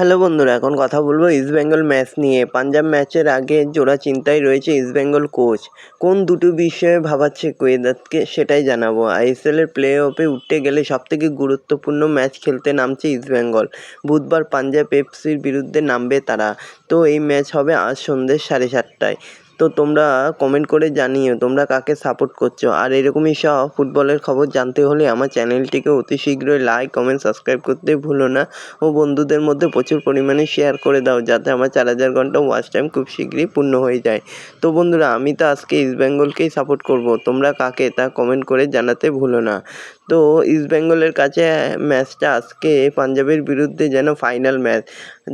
Hello বন্ধুরা, এখন কথা বলব ইস্ট বেঙ্গল ম্যাচ নিয়ে। পাঞ্জাব ম্যাচের আগে জোড়া চিন্তায় রয়েছে ইস্ট বেঙ্গল কোচ কোন দুটো বিষয়ে ভাবাচ্ছে কোয়েদাতকে সেটাই জানাব। আইএসএলের প্লে অফে উঠতে গেলে সবথেকে গুরুত্বপূর্ণ ম্যাচ খেলতে নামছে ইস্ট বেঙ্গল বুধবার পাঞ্জাব এফসির বিরুদ্ধে নামবে তারা। তো এই ম্যাচ হবে আজ সন্ধ্যে সাড়ে সাতটায়। তো তোমরা কমেন্ট করে জানিও, তোমরা কাকে সাপোর্ট করছ? আর এরকমই সব ফুটবলের খবর জানতে হলে আমার চ্যানেলটিকে অতি শীঘ্রই লাইক কমেন্ট সাবস্ক্রাইব করতে ভুলো না। ও বন্ধুদের মধ্যে প্রচুর পরিমাণে শেয়ার করে দাও, যাতে আমার চার হাজার ঘণ্টা ওয়াচ টাইম খুব শীঘ্রই পূর্ণ হয়ে যায়। তো বন্ধুরা, আমি তো আজকে ইস্ট বেঙ্গলকেই সাপোর্ট করব, তোমরা কাকে তা কমেন্ট করে জানাতে ভুলো না। তো ইস্ট বেঙ্গলের কাছে ম্যাচটা আজকে পাঞ্জাবের বিরুদ্ধে যেন ফাইনাল ম্যাচ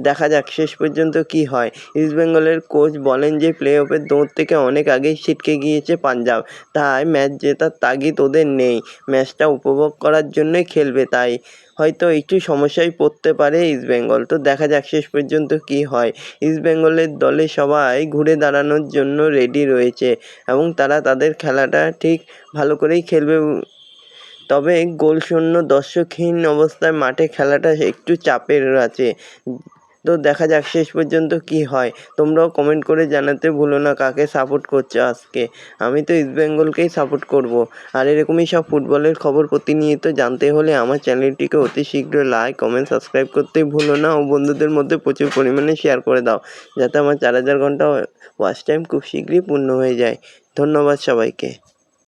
দেখা যাক শেষ পর্যন্ত কি হয়। ইস্ট বেঙ্গলের কোচ বলেন যে প্লে অফের দৌড় থেকে অনেক আগেই ছিটকে গিয়েছে পাঞ্জাব। তাই ম্যাচ জেতার তাগিদ ওদের নেই। ম্যাচটা উপভোগ করার জন্যই খেলবে তাই। হয়তো একটু সমস্যায় পড়তে পারে ইস্ট বেঙ্গল। তো দেখা যাক শেষ পর্যন্ত কি হয়। ইস্ট বেঙ্গলের দলে সবাই ঘুরে দাঁড়ানোর জন্য রেডি রয়েছে এবং তারা তাদের খেলাটা ঠিক ভালো করেই খেলবে। তবে গোলশূন্য দর্শকহীন অবস্থায় মাঠে খেলাটা একটু চাপের আছে। তো দেখা যাক শেষ পর্যন্ত কি হয়। তোমরাও কমেন্ট করে জানাতে ভুলো না কাকে সাপোর্ট করছ আজকে। আমি তো ইস্ট বেঙ্গলকেই সাপোর্ট করব। আর এরকমই সব ফুটবলের খবর প্রতিনিয়ত জানতে হলে আমার চ্যানেলটিকে অতি শীঘ্র লাইক কমেন্ট সাবস্ক্রাইব করতে ভুলো না ও বন্ধুদের মধ্যে প্রচুর পরিমাণে শেয়ার করে দাও। যাতে আমার চার হাজার ঘণ্টা ওয়াচ টাইম খুব শীঘ্রই পূর্ণ হয়ে যায়। ধন্যবাদ সবাইকে।